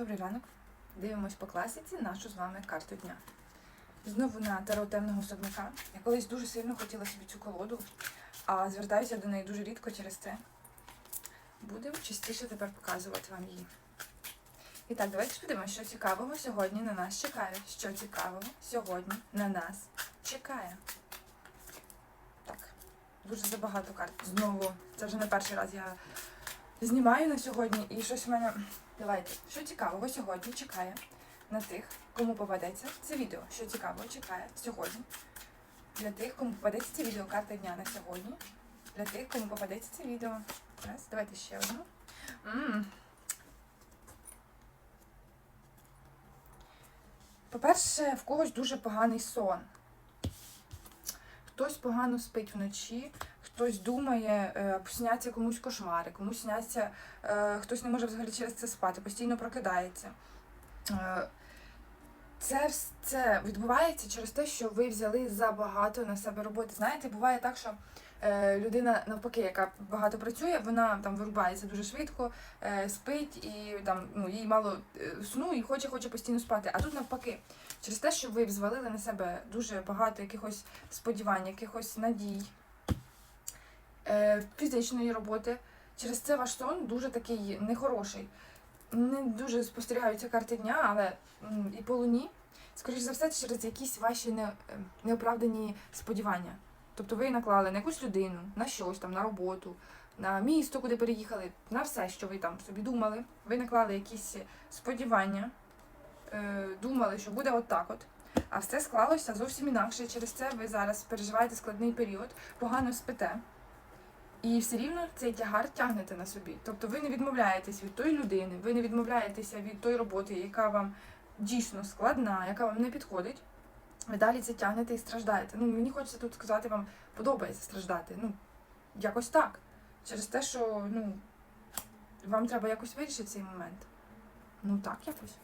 Добрий ранок. Дивимось по класиці нашу з вами карту дня. Знову на таро темного особняка. Я колись дуже сильно хотіла собі цю колоду, а звертаюся до неї дуже рідко через це. Будемо частіше тепер показувати вам її. І так, давайте подивимося, що цікавого сьогодні на нас чекає. Що цікавого сьогодні на нас чекає. Так, дуже забагато карт. Знову, це вже не перший раз я знімаю на сьогодні, і щось в мене. Давайте, що цікавого сьогодні чекає на тих, кому попадеться це відео. Що цікавого чекає сьогодні. Для тих, кому попадеться це відео, карта дня на сьогодні. Для тих, кому попадеться це відео. Раз, давайте ще одну. По-перше, в когось дуже поганий сон. Хтось погано спить вночі, хтось думає, е, сняться комусь кошмари, комусь сняться, е, хтось не може взагалі через це спати, постійно прокидається. Е, Це, це відбувається через те, що ви взяли забагато на себе роботи. Знаєте, буває так, що е, людина навпаки, яка багато працює, вона там вирубається дуже швидко, е, спить і там ну їй мало сну і хоче, хоче постійно спати. А тут навпаки, через те, що ви взвалили на себе дуже багато якихось сподівань, якихось надій, фізичної роботи. Через це ваш сон дуже такий нехороший. Не дуже спостерігаються карти дня, але і по луні, скоріш за все, через якісь ваші не, е, неоправдані сподівання. Тобто ви наклали на якусь людину, на щось там, на роботу, на місто, куди переїхали, на все, що ви там собі думали. Ви наклали якісь сподівання, е, думали, що буде отак от. А все склалося зовсім інакше. Через це ви зараз переживаєте складний період, погано спите. І все рівно цей тягар тягнете на собі. Тобто ви не відмовляєтесь від тої людини, ви не відмовляєтеся від тої роботи, яка вам дійсно складна, яка вам не підходить. Ви далі це тягнете і страждаєте. Ну, мені хочеться тут сказати, вам подобається страждати. Ну, якось так. Через те, що ну, вам треба якось вирішити цей момент. Ну так, якось.